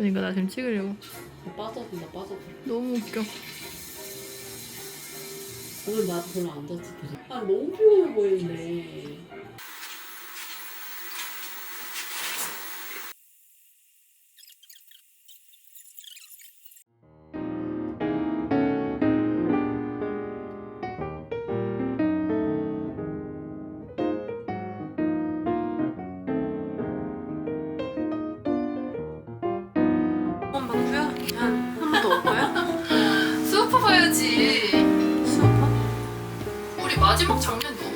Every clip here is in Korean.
그러니까 나 지금 찍으려고. 빠져든다 빠져든다 너무 웃겨. 오늘 나도 별로 안 잤지 아 너무 피곤해 보이는 더올 거야? 수업하 봐야지. 수업하? 우리 마지막 장면 너무.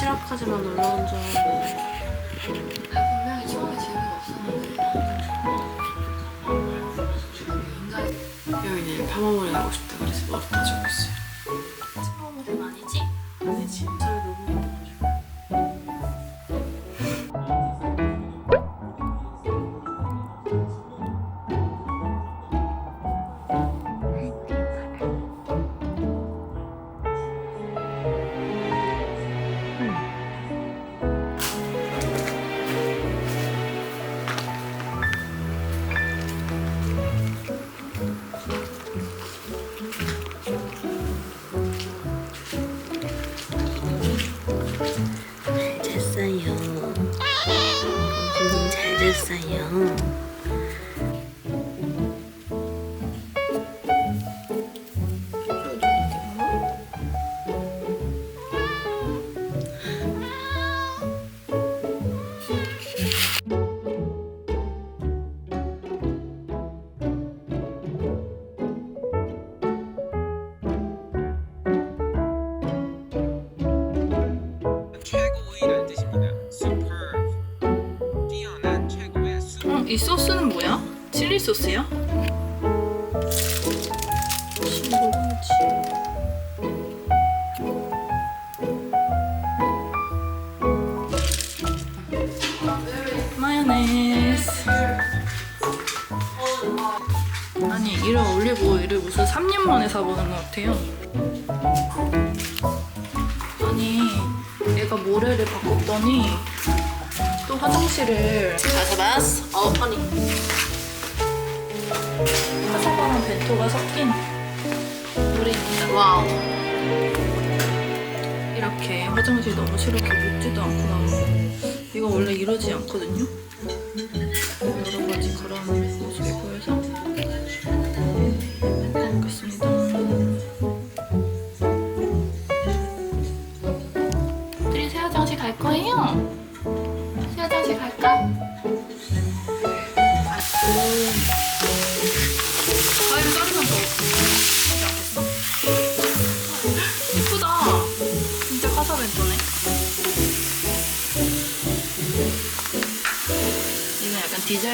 칠학까지만 올라온 줄 알았는데 분명히 처음에 재미가 없었는데. 여기 내일 파마머리 나고 싶다 그래서 머리 따주고 있어요 공주 이 소스는 뭐야? 칠리 소스야? 마요네즈 아니 이를 올리고 이를 무슨 3년 만에 사보는 것 같아요. 아니 얘가 모래를 바꿨더니 또 화장실을 자사바스 어 허니 화사바랑 벤토가 섞인 물입니다. 와우 이렇게 화장실 너무 싫어서 묻지도 나오고 이거 원래 이러지 않거든요. 여러 가지 그런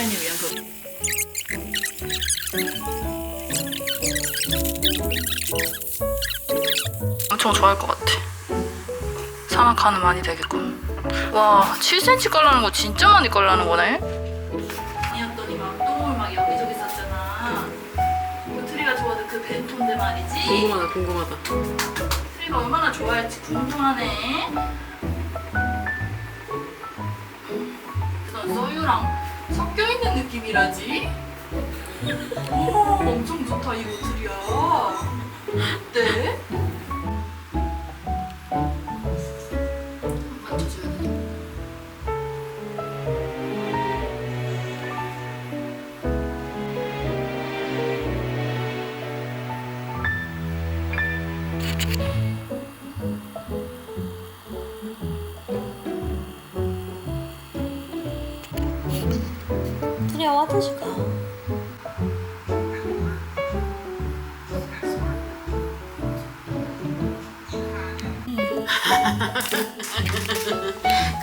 디자인을 위한 그. 엄청 좋아할 것 같아. 사막 가는 많이 되겠군. 와, 7cm 깔라는 거 진짜 많이 깔라는 거네. 아니었더니 막 똥을 막 여기저기 쌌잖아. 그 트리가 좋아하는 그 벤토인데 말이지. 궁금하다 궁금하다 트리가 얼마나 좋아할지 궁금하네. 그래서 소유랑 섞여 있는 느낌이라지. 오, 엄청 좋다 이 모틀이야. 어때? 트리야 화장실 가.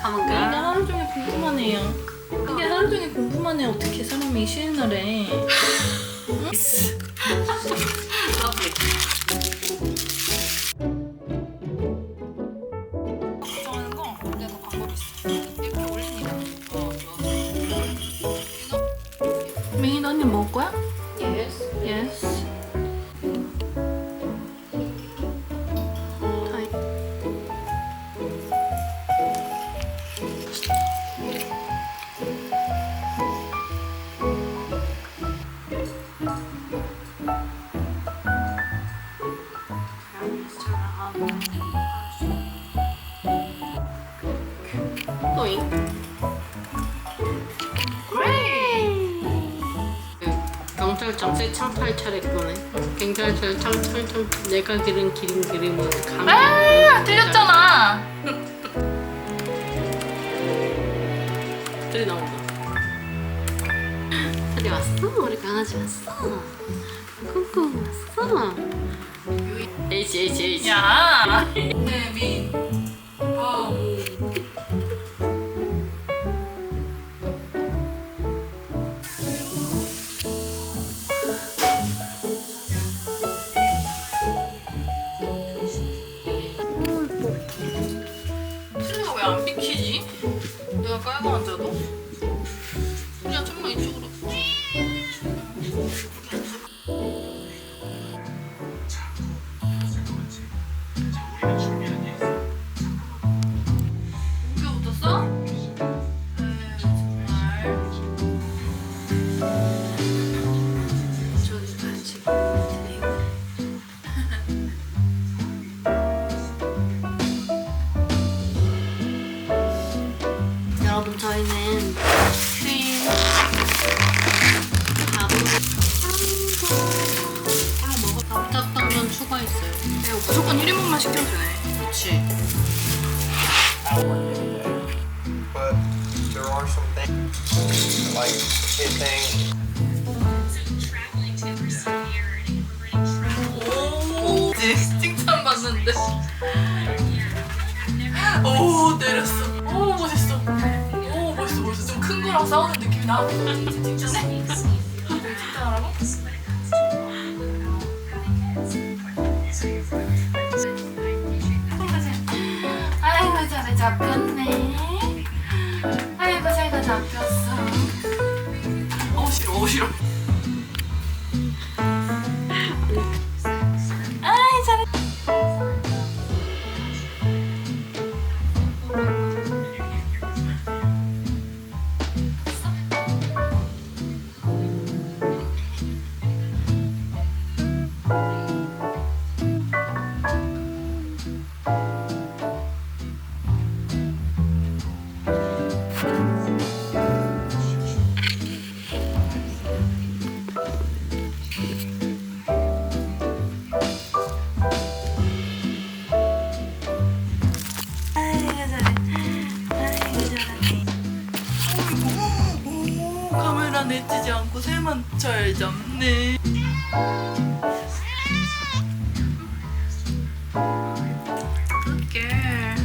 가면 근데 가 하루 종일 공부만 해요. 근데 하루 종일 공부만 해 어떻게 사람이 쉬는 날에? 걱 거야? 예스 Yes. 또 경찰청 새 창탈 차례거네 경찰청 창탈청 내가 기른 기린 그림은 강 아, 틀렸잖아. 들이 나온다 들이 왔어? 우리 강아지 왔어 쿵쿵 왔어 H H H 야. 네, 민. Like kid thing. 오, 네, 칭찬받는데. 오, 내렸어. 오, 멋있어. 오, 멋있어, 멋있어. 좀 큰 거랑 싸우는 느낌이 나. 칭찬해? 칭찬하라고? 아이고, 잘 잡혔네. 아이고, 잘 잡혔어. 어우, 싫어. 내치지 않고 새만 잘 잡네. 어떡해.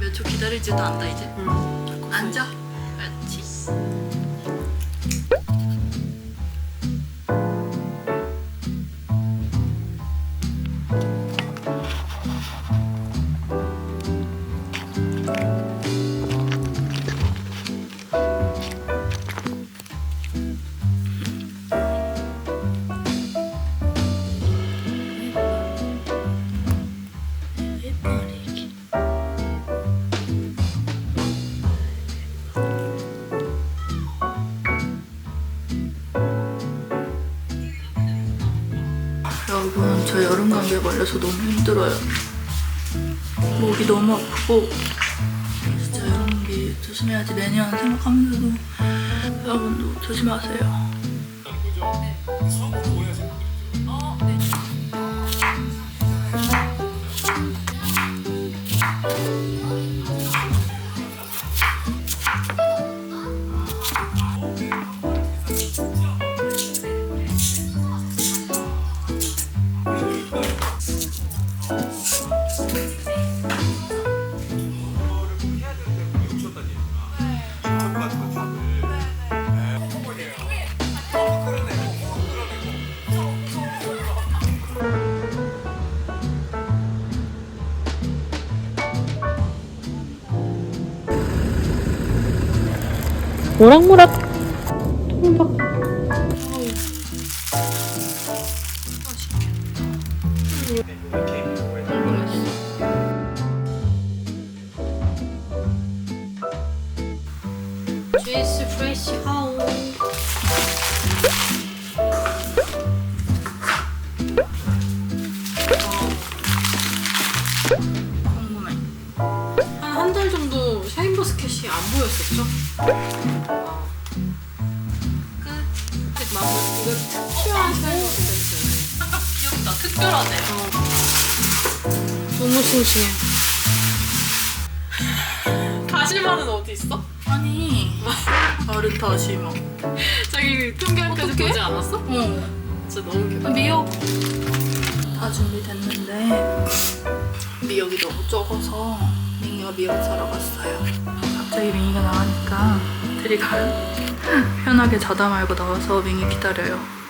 몇초 기다리지도 않다 이제. 응. 앉아. 그렇지. 여러분 저 여름 감기에 걸려서 너무 힘들어요. 목이 너무 아프고 진짜 여름 감기 조심해야지 내년 생각하면서도 여러분도 조심하세요. 모락모락 통박 안 보였었죠? 아. 끝 마무리 이거 특별한 샤인버스켓이잖아요 귀엽다. 특별하네. 너무 싱싱해 다시마는 어디 있어? 아니 어른 다시마. 자기 통계할 때도 어떡해? 보지 않았어? 어. 진짜 너무 귀엽다 미역 다 준비됐는데 미역이 너무 적어서 민기가 미역 사러 갔어요. 갑자기 민기가 나가니까 드리가 편하게 자다 말고 나와서 민기 기다려요.